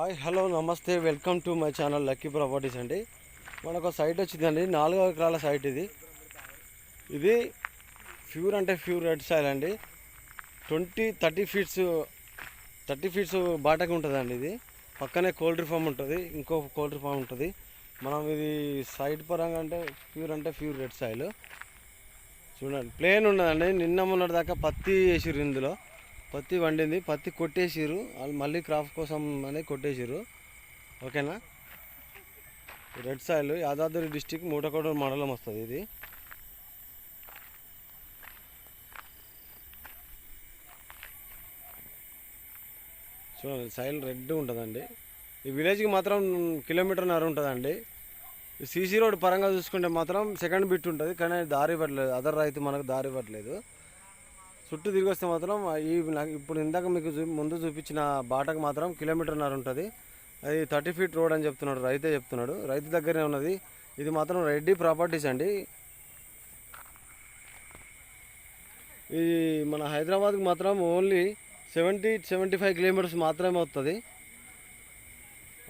Hi hello నమస్తే welcome to my channel Lucky Properties అండి. మనకు ఒక సైట్ వచ్చిందండి నాలుగో ఎకరాల సైట్ ఇది. ఇది ప్యూర్ అంటే ప్యూర్ రెడ్ సాయిల్ అండి. Twenty thirty feets thirty feets బాటకి ఉంటుందండి ఇది. పక్కనే కోల్డ్రీ ఫామ్ ఉంటుంది ఇంకో కోల్డ్రీ ఫామ్ ఉంటుంది. మనం ఇది సైట్ పరంగా అంటే ప్యూర్ అంటే ప్యూర్ రెడ్ సాయిల్. చూడండి ప్లేన్ ఉన్నదండి నిన్న మొన్నటి దాకా పత్తి వేసిర్రు ఇందులో. పత్తి వండింది పత్తి కొట్టేసిరు వాళ్ళు మళ్ళీ క్రాప్ కోసం అని కొట్టేసిరు ఓకేనా? Red soil Yadadri district Mutakota మండలం వస్తుంది ఇది. చూడండి సాయిల్ రెడ్ ఉంటుందండి. ఈ విలేజ్కి మాత్రం కిలోమీటర్న్నర ఉంటుందండి. సీసీ రోడ్ పరంగా చూసుకుంటే మాత్రం సెకండ్ బిట్ ఉంటుంది కానీ దారి ఇవ్వట్లేదు అదర్ రైతు మనకు దారి ఇవ్వట్లేదు చుట్టూ తిరిగి వస్తే మాత్రం ఈ నాకు ఇప్పుడు ఇందాక మీకు ముందు చూపించిన బాటకు మాత్రం కిలోమీటర్న్నర ఉంటుంది. అది థర్టీ ఫీట్ రోడ్ అని చెప్తున్నాడు రైతే చెప్తున్నాడు. రైతు దగ్గరే ఉన్నది. ఇది మాత్రం రెడ్డి ప్రాపర్టీస్ అండి. ఈ మన హైదరాబాద్కి మాత్రం only seventy seventy five kilometers మాత్రమే వస్తుంది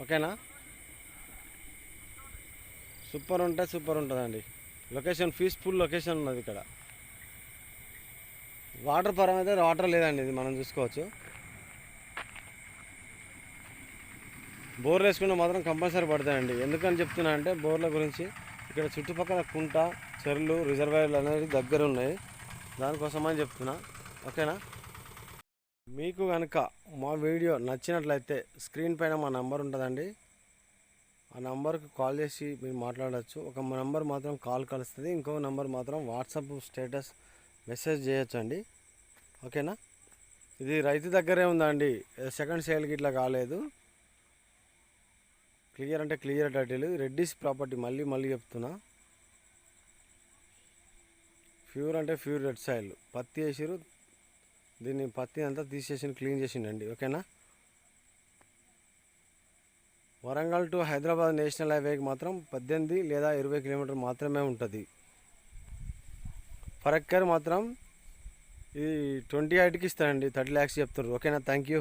ఓకేనా? సూపర్ ఉంటే సూపర్ ఉంటుందండి. లొకేషన్ పీస్ఫుల్ లొకేషన్ ఉన్నది ఇక్కడ. వాటర్ పరం అయితే వాటర్ లేదండి ఇది మనం చూసుకోవచ్చు. బోర్లు వేసుకుంటే మాత్రం కంపల్సరీ పడతాయండి. ఎందుకని చెప్తున్నా అంటే బోర్ల గురించి ఇక్కడ చుట్టుపక్కల కుంట చెరువులు రిజర్వాయర్లు అనేవి దగ్గర ఉన్నాయి. దానికోసమని చెప్తున్నా. ఓకేనా? మీకు కనుక మా వీడియో నచ్చినట్లయితే స్క్రీన్ పైన మా నంబర్ ఉంటుందండి. ఆ నంబర్కి కాల్ చేసి మీరు మాట్లాడవచ్చు ఒక నంబర్ మాత్రం కాల్ కలుస్తుంది. ఇంకో నంబర్ మాత్రం వాట్సాప్ స్టేటస్ మెసేజ్ చేయొచ్చు అండి ఓకేనా? ఇది రైతు దగ్గరే ఉందండి. సెకండ్ సేల్కి ఇట్లా కాలేదు. క్లియర్ అంటే క్లియర్ టైటిల్ రెడ్డిస్ ప్రాపర్టీ మళ్ళీ మళ్ళీ చెప్తున్నా. ప్యూర్ అంటే ప్యూర్ రెడ్ సాయిల్. పత్తి వేసిరు దీన్ని పత్తి అంతా తీసేసి క్లీన్ చేసిండండి. ఓకేనా? వరంగల్ టు హైదరాబాద్ నేషనల్ హైవేకి మాత్రం పద్దెనిమిది లేదా ఇరవై కిలోమీటర్ మాత్రమే ఉంటుంది. ఫర్ ఎక్కర్ మాత్రం ఇది ట్వంటీ ఎయిట్కి ఇస్తానండి థర్టీ ల్యాక్స్ చెప్తారు ఓకేనా? Thank you.